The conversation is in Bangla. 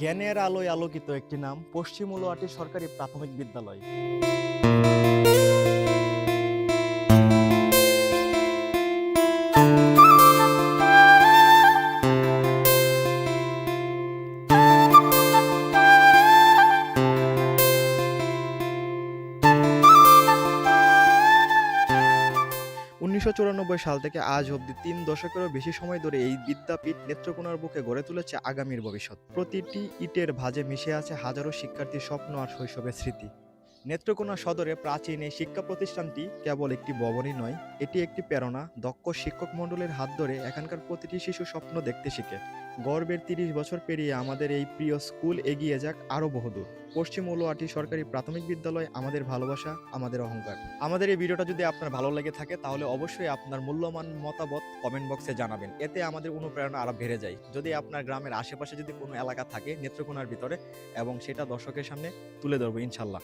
জ্ঞানের আলোয় আলোকিত একটি নাম পশ্চিম উলোয়াটি সরকারি প্রাথমিক বিদ্যালয়। উনিশশো চুরানব্বই সাল থেকে আজ অব্দি তিন দশকেরও বেশি সময় ধরে এই বিদ্যাপীঠ নেত্রকোনার বুকে গড়ে তুলেছে আগামীর ভবিষ্যৎ। প্রতিটি ইটের ভাজে মিশে আছে হাজারো শিক্ষার্থীর স্বপ্ন আর শৈশবের স্মৃতি। নেত্রকোনা সদরে প্রাচীন এই শিক্ষা প্রতিষ্ঠানটি কেবল একটি ভবনই নয়, এটি একটি প্রেরণা। দক্ষ শিক্ষক মণ্ডলের হাত ধরে এখানকার প্রতিটি শিশু স্বপ্ন দেখতে শিখে। গর্বের তিরিশ বছর পেরিয়ে আমাদের এই প্রিয় স্কুল এগিয়ে যাক আরও বহুদূর। পশ্চিম উলোয়াটি সরকারি প্রাথমিক বিদ্যালয়, আমাদের ভালোবাসা, আমাদের অহংকার। আমাদের এই ভিডিওটা যদি আপনার ভালো লেগে থাকে, তাহলে অবশ্যই আপনার মূল্যবান মতামত কমেন্ট বক্সে জানাবেন। এতে আমাদের অনুপ্রেরণা আরও বেড়ে যায়। যদি আপনার গ্রামের আশেপাশে যদি কোনো এলাকা থাকে নেত্রকোনার ভিতরে, এবং সেটা দর্শকের সামনে তুলে ধরবো ইনশাল্লাহ।